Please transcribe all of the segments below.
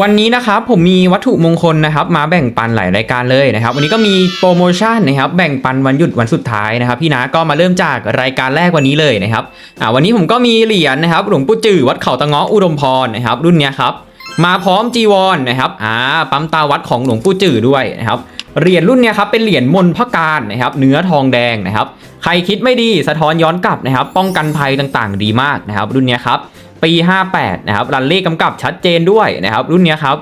วันนี้นะครับผมมีวัตถุมงคลนะครับมาแบ่งปันหลายรายการเลยนะครับวันนี้ก็มีโปรโมชั่นนะครับแบ่งปันวันหยุดวันสุดท้ายนะครับพี่นะก็มาเริ่มจากรายการแรกวันนี้เลยนะครับอ่าวันนี้ผมก็มีเหรียญนะครับหลวงปู่จือวัดเขาตะเงาะอุดมพรนะครับรุ่นเนี้ยครับมาพร้อมจีวรนนะครับอ่าปั๊มตาวัดของหลวงปู่จือด้วยนะครับเหรียญรุ่นเนี้ยครับเป็นเหรียญมนพระการนะครับเนื้อทองแดงนะครับใครคิดไม่ดีสะท้อนย้อนกลับนะครับป้องกันภัยต่างๆ ดีมากนะครับรุ่นเนี้ยครับ ปี 58 นะครับรันเลขกำกับชัดเจนด้วยนะครับรุ่นนี้ครับ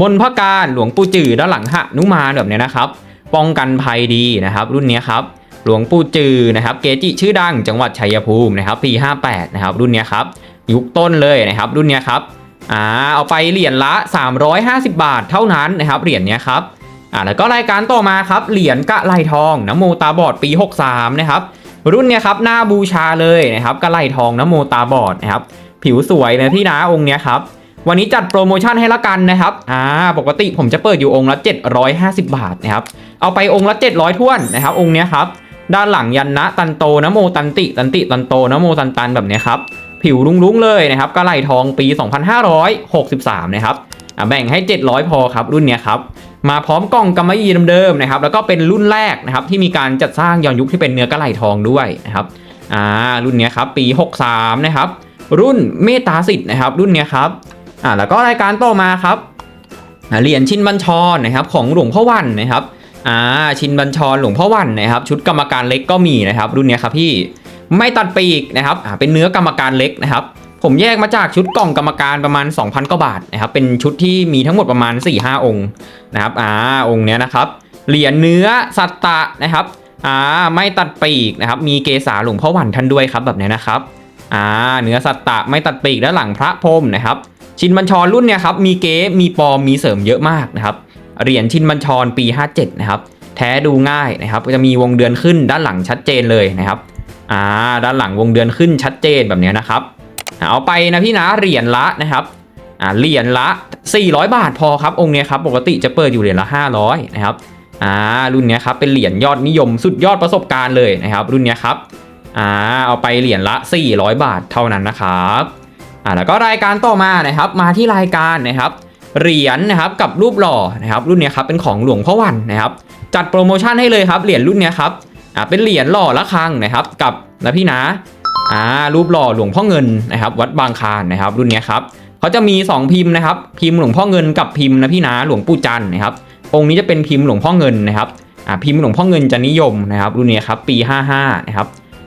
มนพระการหลวงปู่จือด้านหลังหนุมานแบบเนี้ยนะครับ ป้องกันภัยดีนะครับ รุ่นนี้ครับหลวงปู่จือนะครับ เกจิชื่อดังจังหวัดชัยภูมินะครับปี 58 นะครับรุ่นนี้ครับยุคต้นเลยนะครับ รุ่นนี้ครับอ่าเอาไปเหรียญละ 350 บาทเท่านั้นนะครับเหรียญนี้ครับอ่าแล้วก็รายการต่อมาครับเหรียญกะไลทองน้ำโมตาบอดปี 63 นะครับรุ่นนี้ครับหน้าบูชาเลยนะครับกะไลทองน้ำโมตาบอดนะครับ ผิวสวยเลยพี่นะองค์เนี้ยครับวันนี้จัดโปรโมชั่นให้ละกันนะครับอ่าปกติผมจะเปิดอยู่องค์ละ 750 บาทนะครับเอาไปองค์ละ 700ท้วนนะครับองค์เนี้ยครับด้านหลังยันนะตันโตนะโมตันติตันติตันโตนะโมตันตันแบบเนี้ยครับผิวรุ้งๆเลยนะครับกระไหลทองปี 2563 นะครับอ่าแบ่งให้ 700 พอครับรุ่นเนี้ยครับมาพร้อมกล่องกำมะหยี่เดิมๆนะครับแล้วก็เป็นรุ่นแรกนะครับที่มีการจัดสร้างย้อนยุคที่เป็นเนื้อกระไหลทองด้วยนะครับอ่ารุ่นเนี้ยครับปี 63 นะครับ รุ่นเมตตาสิทธิ์นะครับรุ่นเนี้ยครับอ่าแล้วก็รายการต่อมาครับเหรียญชินบัญชรนะครับของหลวงพ่อวันนะครับอ่าชินบัญชรหลวงพ่อวันนะครับ ชุดกรรมการเล็กก็มีนะครับ รุ่นเนี้ยครับพี่ไม่ตัดปีกนะครับอ่าเป็นเนื้อกรรมการเล็กนะครับผมแยกมาจากชุดกล่องกรรมการประมาณ 2,000กว่าบาทนะครับเป็นชุดที่มีทั้งหมดประมาณ 4-5 องค์นะครับอ่าองค์เนี้ยนะครับเหรียญเนื้อสัตตะนะครับอ่าไม่ตัดปีกนะครับมีเกษาหลวงพ่อวันท่านด้วยครับแบบเนี้ยนะครับ อ่าเนื้อสัตตะไม่ตัดปีกและหลังพระพรมนะครับ ชินบัญชรรุ่นเนี่ยครับมีเก๊มีปอมมีเสริมเยอะมากนะครับเหรียญชินบัญชรปี 57 นะครับ แท้ดูง่ายนะครับจะมีวงเดือนขึ้นด้านหลังชัดเจนเลยนะครับอ่าด้านหลังวงเดือนขึ้นชัดเจนแบบเนี้ยนะครับเอาไปนะพี่นะเหรียญละนะครับอ่าเหรียญละ 400 บาทพอครับองค์เนี้ยครับปกติจะเปิดอยู่เหรียญละ 500 นะครับอ่ารุ่นเนี้ยครับเป็นเหรียญยอดนิยมสุดยอดประสบการณ์เลยนะครับ รุ่นเนี้ยครับ อ่าเอาไปเหรียญละ 400 บาทเท่านั้นนะครับอ่าแล้วก็รายการต่อมานะครับมาที่รายการนะครับเหรียญนะครับกับรูปหล่อนะครับรุ่นนี้ครับเป็นของหลวงพ่อวันนะครับ จัดโปรโมชั่นให้เลยครับเหรียญรุ่นนี้ครับอ่าเป็นเหรียญหล่อละครังนะครับ กับนะพี่นะอ่ารูปหล่อหลวงพ่อเงินนะครับ วัดบางคานนะครับ รุ่นนี้ครับเขาจะมี 2 พิมพ์นะครับ พิมพ์หลวงพ่อเงินกับพิมพ์นะพี่นะหลวงปู่จันทร์นะครับองค์นี้จะเป็นพิมพ์หลวงพ่อเงินนะครับอ่าพิมพ์หลวงพ่อเงินจะนิยมนะครับ รุ่นนี้ครับปี 55นะครับ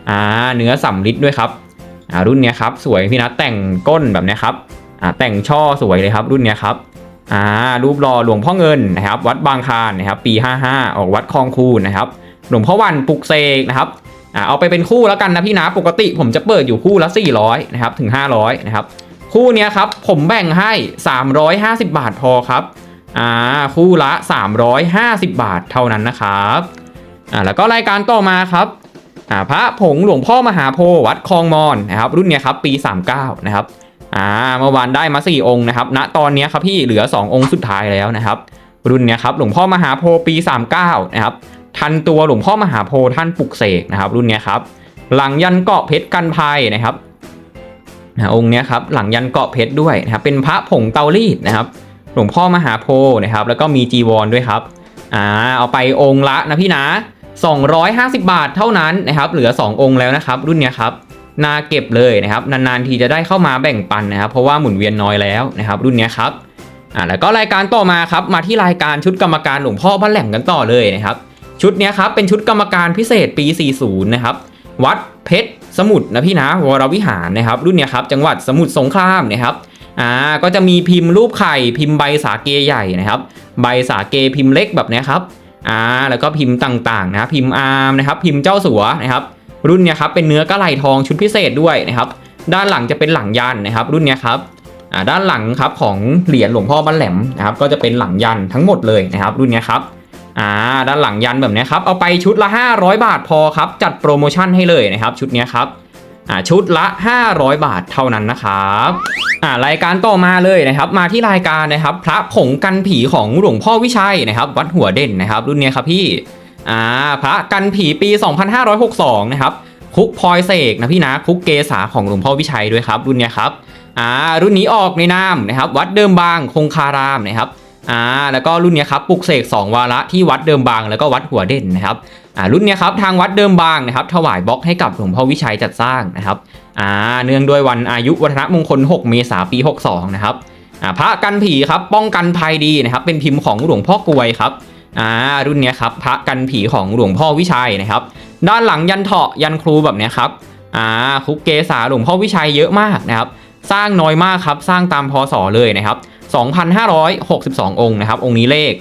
อ่าเนื้อสำริดด้วยครับอ่ารุ่นเนี้ยครับสวยพี่นะแต่งก้นแบบเนี้ยครับอ่าแต่งช่อสวยเลยครับรุ่นเนี้ยครับอ่ารูปหล่อหลวงพ่อเงินนะครับ วัดบางคานนะครับ ปี 55 ออกวัดคลองคูนนะครับ หลวงพ่อวันปลุกเสกนะครับอ่าเอาไปเป็นคู่แล้วกันนะพี่นะปกติผมจะเปิดอยู่คู่ละ 400นะครับถึง 500นะครับคู่เนี้ยครับผมแบ่งให้ 350 บาทพอครับอ่าคู่ละ 350 บาทเท่านั้นนะครับอ่าแล้วก็รายการต่อมาครับ อ่าพระผงหลวงพ่อมหาโพธิ์วัดคลองมอนนะครับรุ่นเนี้ยครับปี 39นะครับอ่าเมื่อวานได้มา 4 องค์นะครับณตอนเนี้ยครับพี่เหลือ 2 องค์สุดท้ายแล้วนะครับรุ่นเนี้ยครับหลวงพ่อมหาโพธิ์ปี 39นะครับทันตัวหลวงพ่อมหาโพธิ์ท่านปลุกเสกนะครับรุ่นเนี้ยครับหลังยันเกาะเพชรกันภัยนะครับนะองค์เนี้ยครับหลังยันเกาะเพชรด้วยนะครับเป็นพระผงเตารีดนะครับหลวงพ่อมหาโพธิ์นะครับแล้วก็มีจีวรด้วยครับอ่าเอาไปองค์ละนะพี่นะ 250 บาทเท่านั้นนะครับ เหลือ 2 องค์แล้วนะครับ รุ่นนี้ครับน่าเก็บเลยนะครับ นานๆทีจะได้เข้ามาแบ่งปันนะครับ เพราะว่าหมุนเวียนน้อยแล้วนะครับ รุ่นนี้ครับอ่าแล้วก็รายการต่อมาครับ มาที่รายการชุดกรรมการหลวงพ่อบ้านแหลมกันต่อเลยนะครับ ชุดนี้ครับเป็นชุดกรรมการพิเศษปี 40 นะครับ วัดเพชรสมุทรนะพี่นะวรวิหารนะครับ รุ่นนี้ครับจังหวัดสมุทรสงครามนะครับอ่าก็จะมีพิมพ์รูปไข่พิมพ์ใบสาเกใหญ่นะครับ ใบสาเกพิมพ์เล็กแบบนี้ครับ อ่าแล้วก็พิมพ์ต่างๆนะครับพิมพ์อาร์มนะครับพิมพ์เจ้าสัวนะครับรุ่นเนี้ยครับเป็นเนื้อกระไหลทองชุดพิเศษด้วยนะครับด้านหลังจะเป็นหลังยันนะครับรุ่นเนี้ยครับอ่าด้านหลังครับของเหรียญหลวงพ่อบ้านแหลมนะครับก็จะเป็นหลังยันทั้งหมดเลยนะครับรุ่นเนี้ยครับอ่าด้านหลังยันแบบนี้ครับเอาไปชุดละ 500 บาทพอครับจัดโปรโมชั่นให้เลยนะครับชุดเนี้ยครับ อ่าชุดละ 500 บาทเท่านั้นนะครับอ่ารายการต่อมาเลยนะครับ มาที่รายการนะครับพระผงกันผีของหลวงพ่อวิชัยนะครับ วัดหัวเด่นนะครับ รุ่นเนี้ยครับพี่อ่าพระกันผีปี 2562 นะครับคุกพลอยเสกนะพี่นะคุกเกษาของหลวงพ่อวิชัยด้วยครับรุ่นเนี้ยครับอ่ารุ่นนี้ออกในนามนะครับ วัดเดิมบางคงคารามนะครับ อ่าแล้วก็รุ่นเนี้ยครับปลุกเสก2วาระที่วัดเดิมบางแล้วก็วัดหัวเด่นนะครับอ่ารุ่นเนี้ยครับทางวัดเดิมบางนะครับถวายบล็อกให้กับหลวงพ่อวิชัยจัดสร้างนะครับอ่าเนื่องด้วยวันอายุวัฒนมงคล 6 เมษายนปี 62 นะครับอ่าพระกันผีครับป้องกันภัยดีนะครับเป็นพิมพ์ของหลวงพ่อกวยครับอ่ารุ่นเนี้ยครับพระกันผีของหลวงพ่อวิชัยนะครับด้านหลังยันเถาะยันครูแบบเนี้ยครับอ่าคุกเกษาหลวงพ่อวิชัยเยอะมากนะครับสร้างน้อยมากครับสร้างตามพศเลยนะครับ 2,562 องค์นะครับ องค์นี้เลข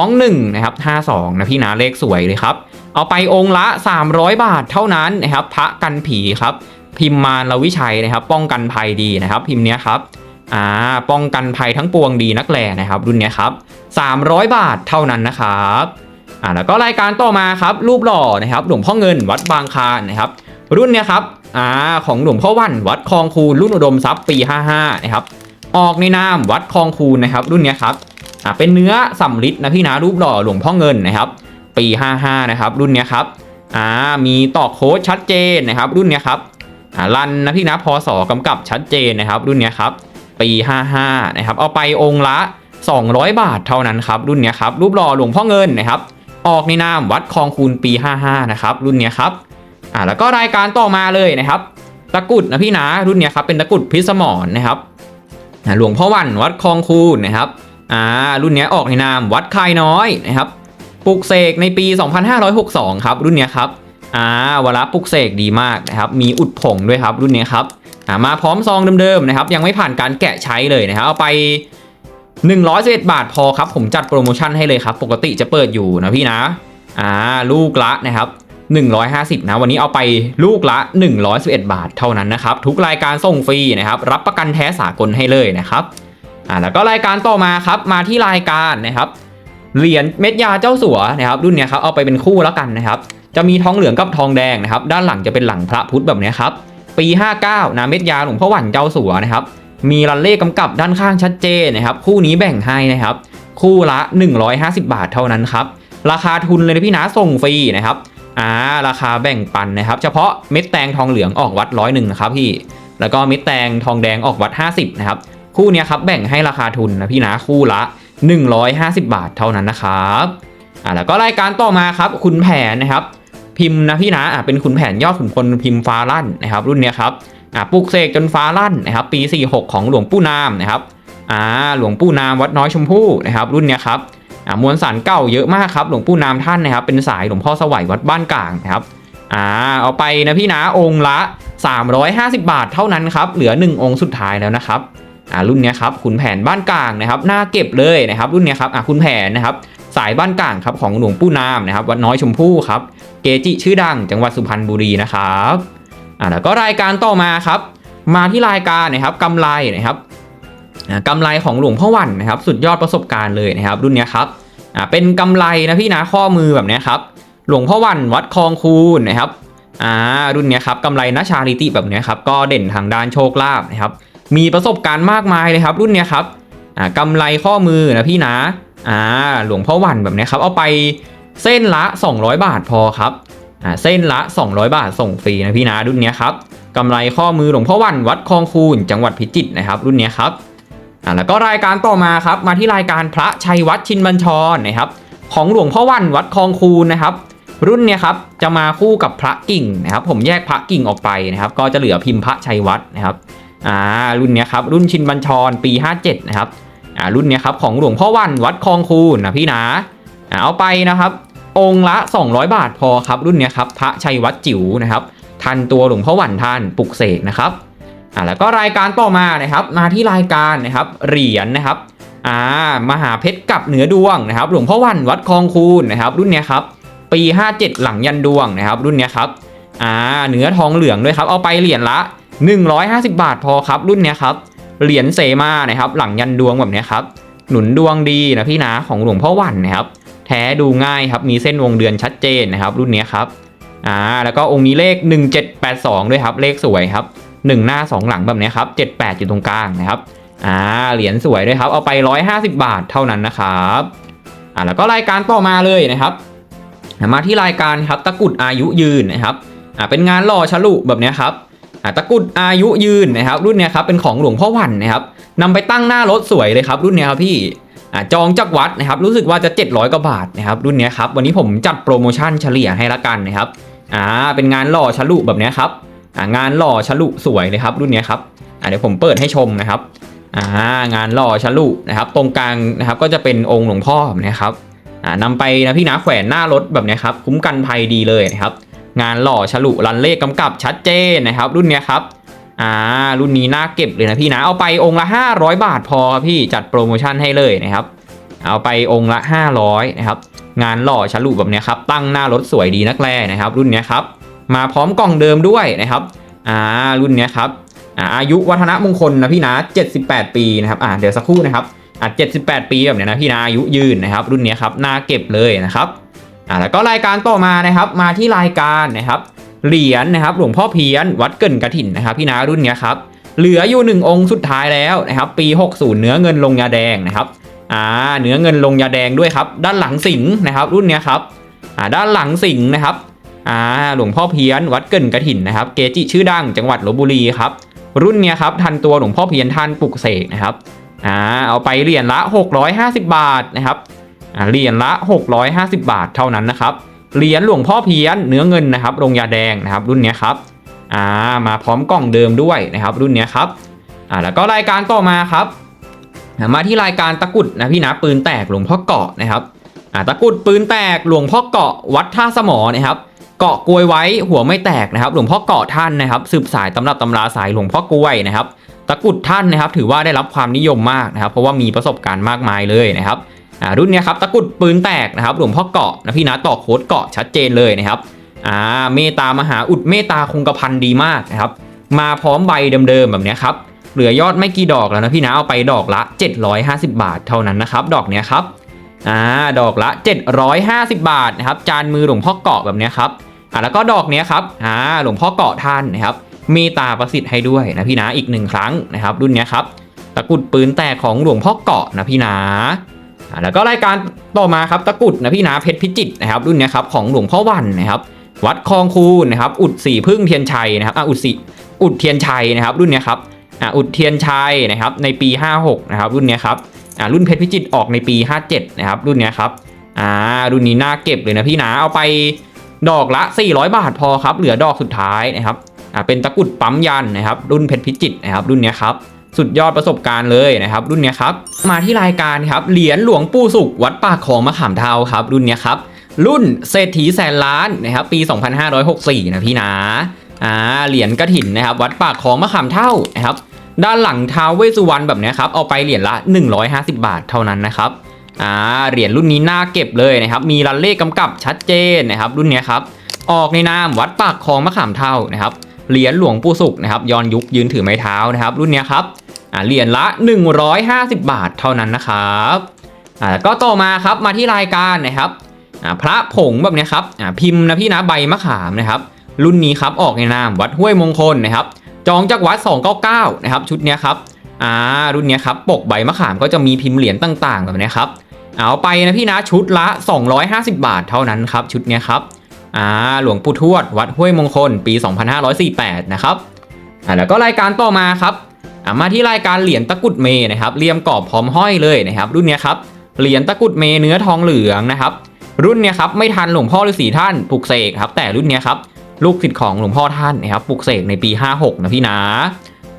21 นะครับ 52 นะพี่นะเลขสวยเลยครับ เอาไปองค์ละ 300 บาทเท่านั้นนะครับ พระกันผีครับ พิมพ์มารวิชัยนะครับ ป้องกันภัยดีนะครับ พิมพ์เนี้ยครับอ่าป้องกันภัยทั้งปวงดีนักแลนะครับ รุ่นเนี้ยครับ 300 บาทเท่านั้นนะครับอ่าแล้วก็รายการต่อมาครับ รูปหล่อนะครับหลวงพ่อเงินวัดบางคานนะครับ รุ่นเนี้ยครับอ่าของหลวงพ่อวันวัดคลองคูรุ่นอุดมทรัพย์ปี 55 นะครับ ออกในนามวัดคลองคูณนะครับรุ่นนี้ครับอ่าเป็นเนื้อสำริดนะพี่นะรูปหล่อหลวงพ่อเงินนะครับ ปี 55 นะครับ รุ่นนี้ครับอ่ามีตอกโค้ดชัดเจนนะครับ รุ่นนี้ครับอ่ารันนะพี่นะพศกำกับชัดเจนนะครับ รุ่นนี้ครับ ปี 55 นะครับ เอาไปองค์ละ 200 บาทเท่านั้นครับ รุ่นนี้ครับ รูปหล่อหลวงพ่อเงินนะครับ ออกในนามวัดคลองคูณปี 55 นะครับ รุ่นนี้ครับอ่าแล้วก็รายการต่อมาเลยนะครับ ตะกุดนะพี่นะรุ่นนี้ครับเป็นตะกุดพิสมรนะครับ หลวงพ่อวันวัดคลองคูนะครับอ่ารุ่นเนี้ยออกในนามวัดคายน้อยนะครับปลุกเสกในปี 2562 ครับ รุ่นเนี้ยครับอ่าวาระปลุกเสกดีมากนะครับมีอุดผงด้วยครับรุ่นเนี้ยครับอ่ามาพร้อมซองเดิมๆนะครับยังไม่ผ่านการแกะใช้เลยนะครับเอาไป111บาทพอครับ ผมจัดโปรโมชั่นให้เลยครับ ปกติจะเปิดอยู่นะพี่นะอ่าลูกละนะครับ 150 นะ วันนี้เอาไปลูกละ 111 บาทเท่านั้นนะครับ ทุกรายการส่งฟรีนะครับ รับประกันแท้สากลให้เลยนะครับอ่าแล้วก็รายการต่อมาครับ มาที่รายการนะครับ เหรียญเม็ดยาเจ้าสัวนะครับ รุ่นเนี้ยครับ เอาไปเป็นคู่แล้วกันนะครับ จะมีทองเหลืองกับทองแดงนะครับ ด้านหลังจะเป็นหลังพระพุทธแบบนี้ครับ ปี 59 นะเม็ดยาหลวงพ่อหวันเจ้าสัวนะครับ มีรันเล่กำกับด้านข้างชัดเจนนะครับ คู่นี้แบ่งให้นะครับ คู่ละ 150 บาทเท่านั้นครับ ราคาทุนเลยนะพี่นะส่งฟรีนะครับ อ่าราคาแบ่งปันนะครับ เฉพาะเม็ดแตงทองเหลืองออกวัดร้อยหนึ่งนะครับพี่ แล้วก็เม็ดแตงทองแดงออกวัด 50นะครับคู่นี้ครับแบ่งให้ราคาทุนนะพี่นะคู่ละ 150 บาทเท่านั้นนะครับอ่าแล้วก็รายการต่อมาครับคุณแผนนะครับ พิมพ์นะพี่นะอ่าเป็นขุนแผนยอดขุนพลพิมพ์ฟ้าลั่นนะครับ รุ่นนี้ครับอ่าปลุกเสกจนฟ้าลั่นนะครับ ปี 46 ของหลวงปู่นามนะครับอ่าหลวงปู่นามวัดน้อยชมพู่นะครับ รุ่นนี้ครับ มวลสารเก่าเยอะมากครับหลวงปู่นามท่านนะครับ เป็นสายหลวงพ่อสวัยวัดบ้านกลางนะครับอ่าเอาไปนะพี่นะองค์ละ 350 บาทเท่านั้นครับเหลือ 1 องค์สุดท้ายแล้วนะครับอ่ารุ่นนี้ครับขุนแผนบ้านกลางนะครับน้าเก็บเลยนะครับ รุ่นนี้ครับอ่าขุนแผนนะครับสายบ้านกลางครับของหลวงปู่นามนะครับวัดน้อยชมพู่ครับเกจิชื่อดังจังหวัดสุพรรณบุรีนะครับอ่าแล้วก็รายการต่อมาครับ มาที่รายการนะครับกำไรนะครับ กำไรของหลวงพ่อวันนะครับ สุดยอดประสบการณ์เลยนะครับรุ่นนี้ครับเป็นกำไรนะพี่นะข้อมือแบบนี้ครับหลวงพ่อวันวัดคลองคูณนะครับอ่ารุ่นนี้ครับกำไรนะชาลิติแบบนี้ครับก็เด่นทางด้านโชคลาภนะครับมีประสบการณ์มากมายเลยครับ รุ่นนี้ครับอ่ากำไรข้อมือนะพี่นะอ่าหลวงพ่อวันแบบนี้ครับเอาไปเส้นละ 200 บาทพอครับอ่าเส้นละ 200 บาทส่งฟรีนะพี่นะรุ่นนี้ครับกำไรข้อมือหลวงพ่อวันวัดคลองคูณจังหวัดพิจิตรนะครับ รุ่นนี้ครับ อ่าแล้วก็รายการต่อมาครับมาที่รายการพระชัยวัดชินบัญชรนะครับของหลวงพ่อวันวัดคลองคูณนะครับ รุ่นเนี้ยครับจะมาคู่กับพระกิ่งนะครับ ผมแยกพระกิ่งออกไปนะครับ ก็จะเหลือพิมพ์พระชัยวัดนะครับอ่ารุ่นเนี้ยครับรุ่นชินบัญชรปี 57 นะครับอ่ารุ่นเนี้ยครับของหลวงพ่อวันวัดคลองคูณนะพี่นะอ่าเอาไปนะครับ องค์ละ 200 บาทพอครับรุ่นเนี้ยครับพระชัยวัดจิ๋วนะครับ ทันตัวหลวงพ่อวันท่านปลุกเสกนะครับ อ่าแล้วก็รายการต่อมานะครับมาที่รายการนะครับเหรียญนะครับอ่ามหาเพชรกับเหนือดวงนะครับ หลวงพ่อวันวัดคลองคูณนะครับ รุ่นเนี้ยครับปี 57 หลังยันดวงนะครับ รุ่นเนี้ยครับอ่าเนื้อทองเหลืองด้วยครับเอาไปเหรียญละ 150 บาทพอครับ รุ่นเนี้ยครับเหรียญเสมานะครับ หลังยันดวงแบบเนี้ยครับหนุนดวงดีนะพี่นะของหลวงพ่อวันนะครับแท้ดูง่ายครับ มีเส้นวงเดือนชัดเจนนะครับ รุ่นเนี้ยครับ อ่า แล้วก็องค์นี้เลข 1782 ด้วยครับ เลขสวยครับ 1 หน้า 2 หลังแบบนี้ครับ78อยู่ตรงกลางนะครับอ่าเหรียญสวยด้วยครับเอาไป 150 บาทเท่านั้นนะครับอ่าแล้วก็รายการต่อมาเลยนะครับ มาที่รายการครับตะกุดอายุยืนนะครับอ่าเป็นงานหล่อฉลุแบบนี้ครับอ่าตะกุดอายุยืนนะครับ รุ่นเนี้ยครับเป็นของหลวงพ่อวันนะครับนำไปตั้งหน้ารถสวยเลยครับ รุ่นเนี้ยครับพี่อ่าจองจากวัดนะครับรู้สึกว่าจะ 700กว่าบาทนะครับรุ่นเนี้ยครับวันนี้ผมจัดโปรโมชั่นเฉลี่ยให้ละกันนะครับอ่าเป็นงานหล่อฉลุแบบนี้ครับ งานหล่อฉลุสวยเลยครับรุ่นนี้ครับเดี๋ยวผมเปิดให้ชมนะครับงานหล่อฉลุนะครับ ตรงกลางนะครับก็จะเป็นองค์หลวงพ่อแบบนี้ครับอ่านำไปนะพี่นะแขวนหน้ารถแบบนี้ครับคุ้มกันภัยดีเลยนะครับ งานหล่อฉลุรันเลขกำกับชัดเจนนะครับ รุ่นนี้ครับอ่ารุ่นนี้น่าเก็บเลยนะพี่นะเอาไปองค์ละ 500 บาทพอครับพี่จัดโปรโมชั่นให้เลยนะครับ เอาไปองค์ละ 500นะครับงานหล่อฉลุแบบนี้ครับตั้งหน้ารถสวยดีนักแลนะครับ รุ่นนี้ครับ มาพร้อมกล่องเดิมด้วยนะครับอ่ารุ่นเนี้ยครับอ่าอายุวัฒนมงคลนะพี่นะ 78 ปีนะครับอ่าเดี๋ยวสักครู่นะครับอ่า78 ปีแบบเนี้ยนะพี่นะอายุยืนนะครับ รุ่นเนี้ยครับน่าเก็บเลยนะครับอ่าแล้วก็รายการต่อมานะครับมาที่รายการนะครับเหรียญนะครับหลวงพ่อเพี้ยนวัดเกินกระถิ่นนะครับ พี่นารุ่นเนี้ยครับเหลืออยู่หนึ่งองค์สุดท้ายแล้วนะครับ ปี 60 เนื้อเงินลงยาแดงนะครับอ่าเนื้อเงินลงยาแดงด้วยครับ ด้านหลังสิงนะครับ รุ่นเนี้ยครับอ่าด้านหลังสิงนะครับ อ่าหลวงพ่อเพี้ยนวัดเกินกระถินนะครับ เกจิชื่อดังจังหวัดลบบุรีครับ รุ่นเนี้ยครับทันตัวหลวงพ่อเพี้ยนท่านปลุกเสกนะครับอ่าเอาไปเหรียญละ 650 บาทนะครับอ่าเหรียญละ 650 บาทเท่านั้นนะครับเหรียญหลวงพ่อเพี้ยนเนื้อเงินนะครับโรงยาแดงนะครับ รุ่นเนี้ยครับอ่ามาพร้อมกล่องเดิมด้วยนะครับ รุ่นเนี้ยครับอ่าแล้วก็รายการต่อมาครับมาที่รายการตะกุดนะพี่นะปืนแตกหลวงพ่อเกาะนะครับอ่าตะกุดปืนแตกหลวงพ่อเกาะวัดท่าสมอนะครับ เกาะกลวยไว้หัวไม่แตกนะครับ หลวงพ่อเกาะท่านนะครับ สืบสายตำรับตำราสายหลวงพ่อกลวยนะครับ ตะกุดท่านนะครับ ถือว่าได้รับความนิยมมากนะครับ เพราะว่ามีประสบการณ์มากมายเลยนะครับรุ่นนี้ครับตะกุดปืนแตกนะครับ หลวงพ่อเกาะนะพี่นะต่อโค้ดเกาะชัดเจนเลยนะครับอ่าเมตามหาอุดเมตาคงกระพันดีมากนะครับ มาพร้อมใบเดิมๆแบบนี้ครับเหลือยอดไม่กี่ดอกแล้วนะพี่นะเอาไปดอกละ 750 บาทเท่านั้นนะครับ ดอกเนี้ยครับอ่าดอกละ 750 บาทนะครับจานมือหลวงพ่อเกาะแบบนี้ครับ อ่าแล้วก็ดอกเนี้ยครับอ่าหลวงพ่อเกาะท่านนะครับมตตาประสิทธิ์ให้ด้วยนะพี่นะอีกหนึ่งครั้งนะครับ รุ่นเนี้ยครับตะกุดปืนแตกของหลวงพ่อเกาะนะพี่นะอ่าแล้วก็รายการต่อมาครับตะกุดนะพี่นาเพชรพิจิตรนะครับรุ่นเนี้ยครับของหลวงพ่อวันนะครับ วัดคลองคูนนะครับ อุดสีพึ่งเทียนชัยนะครับอ่าอุดสีอุดเทียนชัยนะครับ รุ่นเนี้ยครับอ่าอุดเทียนชัยนะครับ ในปี 56 นะครับ รุ่นเนี้ยครับอ่ารุ่นเพชรพิจิตรออกในปี 57 นะครับ รุ่นเนี้ยครับอ่ารุ่นนี้น่าเก็บเลยนะพี่นาเอาไป ดอกละ 400 บาทพอครับ เหลือดอกสุดท้ายนะครับอ่าเป็นตะกุดปั๊มยันนะครับ รุ่นเพชรพิจิตนะครับ รุ่นเนี้ยครับสุดยอดประสบการณ์เลยนะครับ รุ่นเนี้ยครับ มาที่รายการครับเหรียญหลวงปู่สุขวัดปากของมะขามเทาครับ รุ่นเนี้ยครับ รุ่นเศรษฐีแสนล้านนะครับ ปี 2564 นะพี่นะอ่าเหรียญกระถินนะครับ วัดปากของมะขามเท่านะครับ ด้านหลังท้าวเวสสุวรรณแบบเนี้ยครับเอาไปเหรียญละ 150 บาทเท่านั้นนะครับ อ่าเหรียญรุ่นนี้น่าเก็บเลยนะครับ มีรันเลขกำกับชัดเจนนะครับ รุ่นนี้ครับ ออกในนามวัดปากคลองมะขามเท่านะครับ เหรียญหลวงปู่สุขนะครับย้อนยุคยืนถือไม้เท้านะครับ รุ่นนี้ครับอ่าเหรียญละ 150 บาทเท่านั้นนะครับอ่าก็ต่อมาครับมาที่รายการนะครับอ่าพระผงแบบนี้ครับอ่าพิมพ์นะพี่นะใบมะขามนะครับ รุ่นนี้ครับออกในนามวัดห้วยมงคลนะครับ จองจากวัด 299 นะครับ ชุดนี้ครับอ่ารุ่นนี้ครับปกใบมะขามก็จะมีพิมพ์เหรียญต่างๆแบบนี้ครับ เอาไปนะพี่นะชุดละ 250 บาทเท่านั้นครับ ชุดเนี้ยครับอ่าหลวงปู่ทวด วัดห้วยมงคล ปี 2548 นะครับอ่าแล้วก็รายการต่อมาครับอะมาที่รายการเหรียญตะกุดเมนะครับเรียมกรอบพร้อมห้อยเลยนะครับรุ่นเนี้ยครับเหรียญตะกุดเมเนื้อทองเหลืองนะครับรุ่นเนี้ยครับไม่ทันหลวงพ่อฤาษีท่านปลุกเสกครับแต่รุ่นเนี้ยครับลูกศิษย์ของหลวงพ่อท่านนะครับปลุกเสกในปี 56 นะพี่นะ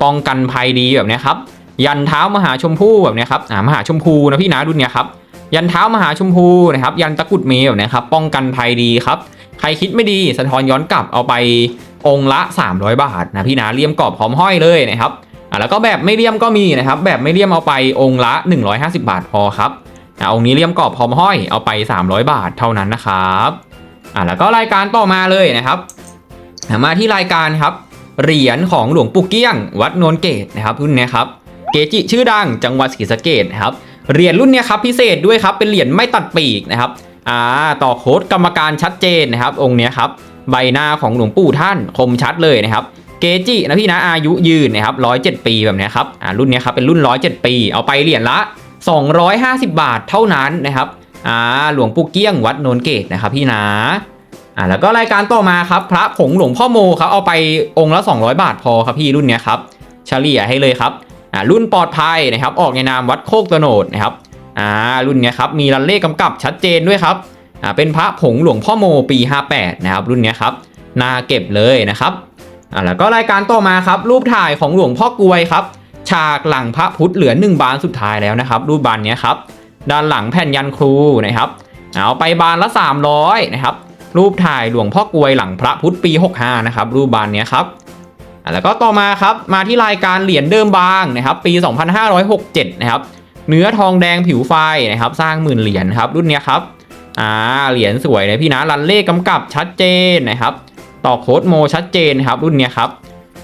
ป้องกันภัยดีแบบนี้ครับ ยันเท้ามหาชมพู่แบบนี้ครับอ่ามหาชมพูนะพี่นะรุ่นเนี้ยครับ ยันเท้ามหาชมพูนะครับ ยันตะกุดเมแบบนี้ครับ ป้องกันภัยดีครับ ใครคิดไม่ดีสะท้อนย้อนกลับเอาไปองค์ละ 300 บาทนะพี่นะเลี่ยมกรอบพร้อมห้อยเลยนะครับอะแล้วก็แบบไม่เลี่ยมก็มีนะครับ แบบไม่เลี่ยมเอาไปองค์ละ 150 บาทพอครับอะองค์นี้เลี่ยมกรอบพร้อมห้อยเอาไป 300 บาทเท่านั้นนะครับอะแล้วก็รายการต่อมาเลยนะครับมาที่รายการครับเหรียญของหลวงปู่เกี้ยง วัดโนนเกตนะครับรุ่นนี้ครับเกจิชื่อดังจังหวัดศรีสะเกดนะครับ เหรียญรุ่นนี้ครับพิเศษด้วยครับเป็นเหรียญไม่ตัดปีกนะครับอ่าต่อโค้ดกรรมการชัดเจนนะครับ องค์นี้ครับใบหน้าของหลวงปู่ท่านคมชัดเลยนะครับเกจินะพี่นะอายุยืนนะครับร้อยเจ็ดปีแบบนี้ครับอ่ารุ่นนี้ครับเป็นรุ่นร้อยเจ็ดปี เอาไปเหรียญละ 250 บาทเท่านั้นนะครับอ่าหลวงปู่เกี้ยงวัดโนนเกตนะครับพี่นะอ่าแล้วก็รายการต่อมาครับพระผงหลวงพ่อโมครับเอาไปองค์ละ 200 บาทพอครับพี่รุ่นนี้ครับเฉลี่ยให้เลยครับ อ่ารุ่นปลอดภัยนะครับ ออกในนามวัดโคกตโนดนะครับอ่ารุ่นเนี้ยครับมีรันเลขกำกับชัดเจนด้วยครับอ่าเป็นพระผงหลวงพ่อโมปี 58 นะครับ รุ่นเนี้ยครับน่าเก็บเลยนะครับอ่าแล้วก็รายการต่อมาครับ รูปถ่ายของหลวงพ่อกวยครับฉากหลังพระพุทธเหลือหนึ่งบานสุดท้ายแล้วนะครับ รูปบานเนี้ยครับด้านหลังแผ่นยันครูนะครับเอาไปบานละ 300 นะครับ รูปถ่ายหลวงพ่อกวยหลังพระพุทธปี 65 นะครับ รูปบานเนี้ยครับ แล้วก็ต่อมาครับมาที่รายการเหรียญเดิมบางนะครับปี 2567 นะครับเนื้อทองแดงผิวไฟนะครับสร้างหมื่นเหรียญครับรุ่นนี้ครับอ่าเหรียญสวยเลยพี่นะรันเลขกำกับชัดเจนนะครับต่อโค้ดโมชัดเจนครับรุ่นนี้ครับ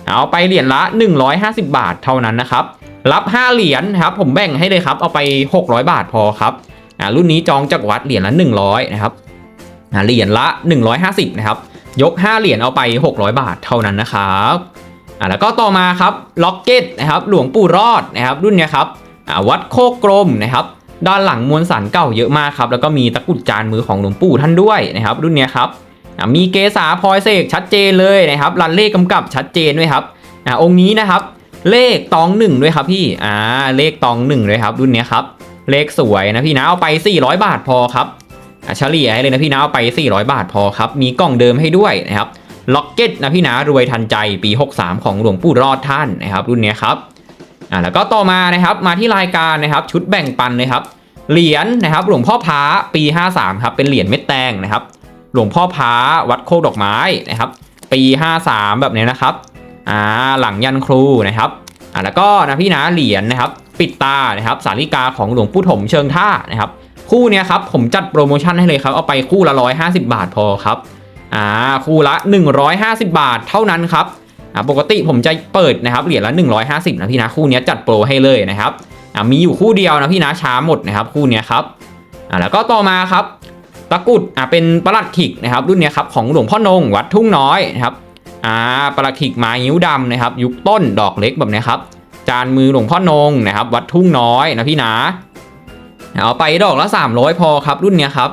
เอาไปเหรียญละ 150 บาทเท่านั้นนะครับรับ 5 เหรียญครับผมแบ่งให้เลยครับเอาไป 600 บาทพอครับอ่ารุ่นนี้จองจากวัดเหรียญละ 100นะครับอ่าเหรียญละ 150นะครับยก 5 เหรียญเอาไป 600 บาทเท่านั้นนะครับ อ่าแล้วก็ต่อมาครับล็อกเก็ตนะครับหลวงปู่รอดนะครับรุ่นเนี้ยครับอ่าวัดโคกกลมนะครับด้านหลังมวลสารเก่าเยอะมากครับแล้วก็มีตะกุดจานมือของหลวงปู่ท่านด้วยนะครับรุ่นเนี้ยครับอะมีเกษาพลอยเสกชัดเจนเลยนะครับรันเลขกำกับชัดเจนด้วยครับอะองค์นี้นะครับเลขตองหนึ่งด้วยครับพี่อ่าเลขตองหนึ่งด้วยครับรุ่นเนี้ยครับเลขสวยนะพี่นะเอาไป 400 บาทพอครับอะเฉลี่ยให้เลยนะพี่นะเอาไป 400 บาทพอครับมีกล่องเดิมให้ด้วยนะครับ ล็อกเก็ตนะพี่นะรวยทันใจปี 63 ของหลวงปู่รอดท่านนะครับรุ่นนี้ครับอ่าแล้วก็ต่อมานะครับมาที่รายการนะครับชุดแบ่งปันเลยครับเหรียญนะครับหลวงพ่อพระปี 53ครับเป็นเหรียญเม็ดแตงนะครับหลวงพ่อพาวัดโคกดอกไม้นะครับปี 53 แบบนี้นะครับอ่าหลังยันครูนะครับอ่าแล้วก็นะพี่นะเหรียญนะครับปิดตานะครับสาริกาของหลวงปู่ถมเชิงท่านะครับคู่เนี้ยครับผมจัดโปรโมชั่นให้เลยครับเอาไปคู่ละ150 บาทพอครับ อ่าคู่ละ 150 บาทเท่านั้นครับอ่าปกติผมจะเปิดนะครับเหรียญละ 150นะพี่นะคู่นี้จัดโปรให้เลยนะครับอ่ามีอยู่คู่เดียวนะพี่นะช้าหมดนะครับคู่นี้ครับอ่าแล้วก็ต่อมาครับตะกุดอ่าเป็นประหลัดขิกนะครับรุ่นนี้ครับของหลวงพ่อนงวัดทุ่งน้อยนะครับอ่าประหลัดขิกไม้ยิ้วดำนะครับ ยุคต้นดอกเล็กแบบนี้ครับจานมือหลวงพ่อนงนะครับ วัดทุ่งน้อยนะพี่นะเอาไปดอกละ 300 พอครับรุ่นนี้ครับ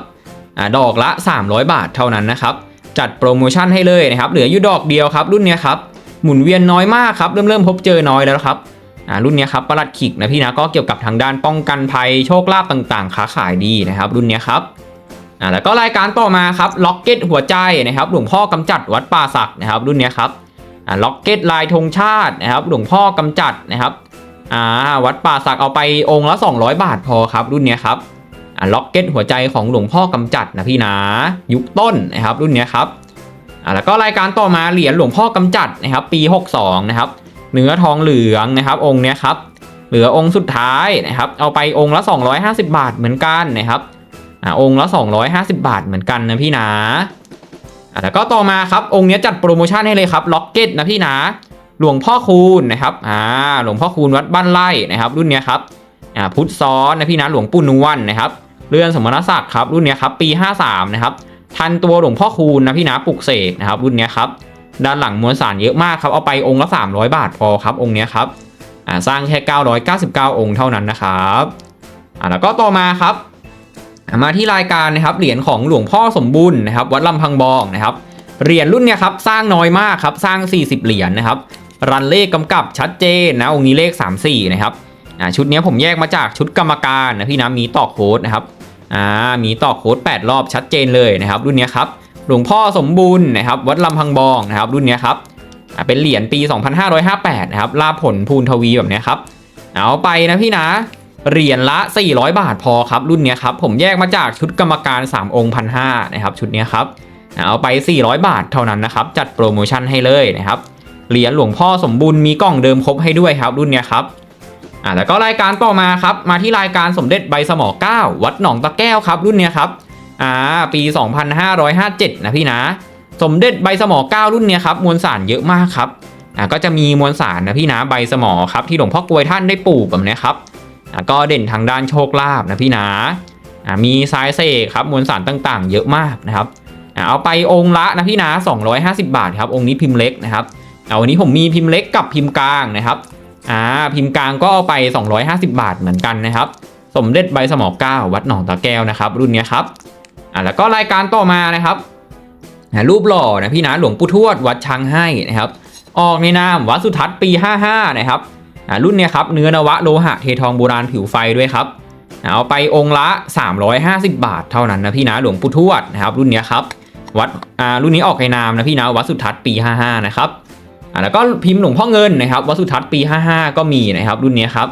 อดอกละ 300 บาทเท่านั้นนะครับ จัดโปรโมชั่นให้เลยนะครับเหลืออยู่ดอกเดียวครับ รุ่นนี้ครับหมุนเวียนน้อยมากครับเริ่มเริ่มพบเจอน้อยแล้วครับอ่ารุ่นนี้ครับประหลัดขิกนะพี่นะก็เกี่ยวกับทางด้านป้องกันภัยโชคลาภต่างๆค้าขายดีนะครับ รุ่นนี้ครับอ่าแล้วก็รายการต่อมาครับล็อกเก็ตหัวใจนะครับหลวงพ่อกำจัดวัดป่าศักนะครับ รุ่นนี้ครับอ่าล็อกเก็ตลายธงชาตินะครับหลวงพ่อกำจัดนะครับอ่าวัดป่าศักเอาไปองค์ละ 200 บาทพอครับ รุ่นนี้ครับ ล็อกเก็ตหัวใจของหลวงพ่อกำจัดนะพี่นะยุคต้นนะครับรุ่นนี้ครับอ่าแล้วก็รายการต่อมาเหรียญหลวงพ่อกำจัดนะครับปี 62นะครับเนื้อทองเหลืองนะครับองค์เนี้ยครับเหลือองค์สุดท้ายนะครับเอาไปองค์ละ 250 บาทเหมือนกันนะครับอ่าองค์ละ 250 บาทเหมือนกันนะพี่นะอ่าแล้วก็ต่อมาครับองค์นี้จัดโปรโมชั่นให้เลยครับล็อกเก็ตนะพี่นะหลวงพ่อคูณนะครับอ่าหลวงพ่อคูณวัดบ้านไร่นะครับรุ่นนี้ครับอ่าพุทธซ้อนนะพี่นะหลวงปู่นวลนะครับ เรือนสมณศักดิ์ครับรุ่นนี้ครับปี 53 นะครับทันตัวหลวงพ่อคูณนะพี่นะปลุกเสกนะครับรุ่นนี้ครับด้านหลังมวลสารเยอะมากครับเอาไปองค์ละ 300 บาทพอครับองค์นี้ครับสร้างแค่ 999 องค์เท่านั้นนะครับอ่าแล้วก็ต่อมาครับมาที่รายการนะครับเหรียญของหลวงพ่อสมบุญนะครับวัดลำพังบองนะครับเหรียญรุ่นเนี้ยครับสร้างน้อยมากครับสร้าง 40 เหรียญนะครับรันเลขกำกับชัดเจนนะองค์นี้เลข 34 นะครับอ่าชุดนี้ผมแยกมาจากชุดกรรมการนะพี่นะมีต่อโค้ดนะครับ อ่ามีต่อโค้ด8 รอบชัดเจนเลยนะครับ รุ่นนี้ครับหลวงพ่อสมบุญนะครับ วัดลำพังบองนะครับ รุ่นนี้ครับเป็นเหรียญปี 2558 นะครับลาผลภูนทวีแบบนี้ครับ เอาไปนะพี่นะเหรียญละ 400 บาทพอครับ รุ่นนี้ครับ ผมแยกมาจากชุดกรรมการ 3 องค์พันห้านะครับชุดนี้ครับเอาไป 400 บาทเท่านั้นนะครับ จัดโปรโมชั่นให้เลยนะครับเหรียญหลวงพ่อสมบูรณ์มีกล่องเดิมครบให้ด้วยครับ รุ่นนี้ครับ อ่าแล้วก็รายการต่อมาครับมาที่รายการสมเด็จใบสมอ9วัดหนองตะแก้วครับรุ่นเนี้ยครับอ่าปี 2557 นะพี่นะ สมเด็จใบสมอ9รุ่นเนี้ยครับมวลสารเยอะมากครับอ่าก็จะมีมวลสารนะพี่นะใบสมอครับที่หลวงพ่อกลวยท่านได้ปลูกแบบเนี้ยครับอะก็เด่นทางด้านโชคลาภนะพี่นะอะมีสายเสกครับมวลสารต่างๆ เยอะมากนะครับอะเอาไปองค์ละนะพี่นะ250 บาทครับองค์นี้พิมพ์เล็กนะครับเอาวันนี้ผมมีพิมพ์เล็กกับพิมพ์กลางนะครับ อ่าพิมพ์กลางก็เอาไป 250 บาทเหมือนกันนะครับ สมเด็จใบสมอเก้าวัดหนองตะแก้วนะครับ รุ่นนี้ครับอะแล้วก็รายการต่อมานะครับรูปหล่อนะพี่นะหลวงปู่ทวดวัดช้างให้นะครับ ออกในนามวัดสุทัศน์ปี 55 นะครับอ่ารุ่นนี้ครับเนื้อนวะโลหะเททองโบราณผิวไฟด้วยครับเอาไปองค์ละ 350 บาทเท่านั้นนะพี่นะหลวงปู่ทวดนะครับ รุ่นนี้ครับวัดอ่ารุ่นนี้ออกในนามนะพี่นะวัดสุทัศน์ปี 55 นะครับ อ่าแล้วก็พิมพ์หลวงพ่อเงินนะครับวัสุทัศน์ปี 55 ก็มีนะครับรุ่นนี้ครับ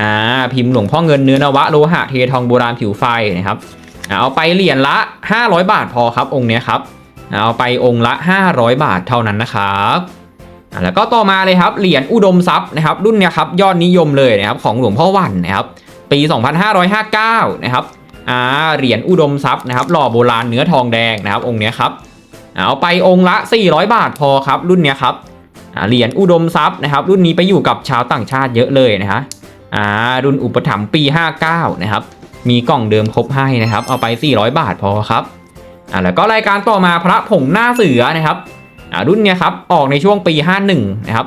อ่าพิมพ์หลวงพ่อเงินเนื้อนวะโลหะเททองโบราณผิวไฟนะครับเอาไปเหรียญละ 500 บาทพอครับองค์นี้ครับเอาไปองค์ละ 500 บาทเท่านั้นนะครับแล้วก็ต่อมาเลยครับเหรียญอุดมทรัพย์นะครับรุ่นนี้ครับยอดนิยมเลยนะครับของหลวงพ่อวันนะครับปี 2559 นะครับอ่าเหรียญอุดมทรัพย์นะครับหล่อโบราณเนื้อทองแดงนะครับองค์นี้ครับเอาไปองค์ละ 400 บาทพอครับรุ่นนี้ครับ เหรียญอุดมทรัพย์นะครับ รุ่นนี้ไปอยู่กับชาวต่างชาติเยอะเลยนะฮะอ่ารุ่นอุปถัมภ์ปี 59 นะครับ มีกล่องเดิมครบให้นะครับ เอาไป 400 บาทพอครับอ่าแล้วก็รายการต่อมาพระผงหน้าเสือนะครับอ่ารุ่นเนี้ยครับออกในช่วงปี 51 นะครับ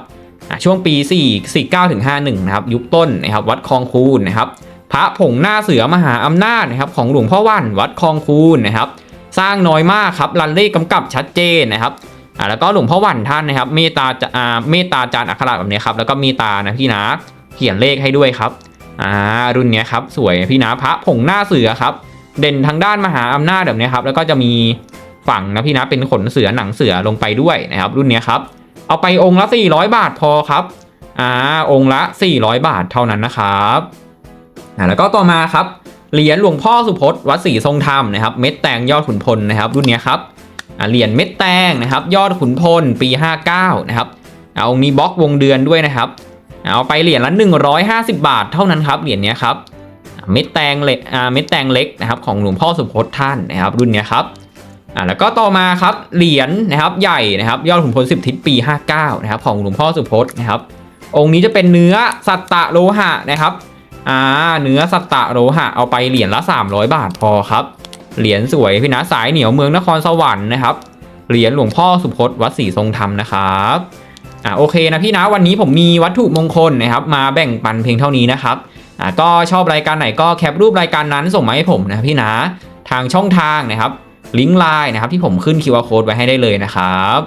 อ่าช่วงปี 4 49ถึง51 นะครับ ยุคต้นนะครับ วัดคลองคูนนะครับ พระผงหน้าเสือมหาอำนาจนะครับ ของหลวงพ่อว่านวัดคลองคูนนะครับ สร้างน้อยมากครับรันเลขกำกับชัดเจนนะครับ อ่าแล้วก็หลวงพ่อว่านท่านนะครับเมตตาจะอ่าเมตตาจารย์อักขระแบบนี้ครับแล้วก็เมตตานะพี่นะเขียนเลขให้ด้วยครับอ่ารุ่นนี้ครับสวยพี่นะพระผงหน้าเสือครับเด่นทางด้านมหาอำนาจแบบนี้ครับแล้วก็จะมีฝั่งนะพี่นะเป็นขนเสือหนังเสือลงไปด้วยนะครับรุ่นนี้ครับเอาไปองค์ละ 400 บาทพอครับอ่าองค์ละ 400 บาทเท่านั้นนะครับอ่าแล้วก็ต่อมาครับเหรียญหลวงพ่อสุพจน์วัดศรีทรงธรรมนะครับเม็ดแตงยอดขุนพลนะครับรุ่นนี้ครับ เหรียญเม็ดแตงนะครับ ยอดขุนพลปี 59 นะครับ เอาองค์นี้บล็อกวงเดือนด้วยนะครับ เอาไปเหรียญละ150 บาทเท่านั้นครับเหรียญนี้ครับ เม็ดแตงเล็กเม็ดแตงเล็กนะครับของหลวงพ่อสุพจน์ท่านนะครับ รุ่นนี้ครับอ่าแล้วก็ต่อมาครับเหรียญนะครับใหญ่นะครับยอดขุนพลสิบทิศปี 59 นะครับของหลวงพ่อสุพจน์นะครับ องค์นี้จะเป็นเนื้อสัตตะโลหะนะครับอ่าเนื้อสัตตะโลหะเอาไปเหรียญละ 300 บาทพอครับ เหรียญสวยพี่นะสายเหนียวเมืองนครสวรรค์นะครับ เหรียญหลวงพ่อสุพจน์วัดศรีทรงธรรมนะครับอ่าโอเคนะพี่นะวันนี้ผมมีวัตถุมงคลนะครับ มาแบ่งปันเพียงเท่านี้นะครับอ่าก็ชอบรายการไหนก็แคปรูปรายการนั้นส่งมาให้ผมนะพี่นะทางช่องทางนะครับลิงก์ไลน์นะครับที่ผมขึ้น QR code ไว้ให้ได้เลยนะครับ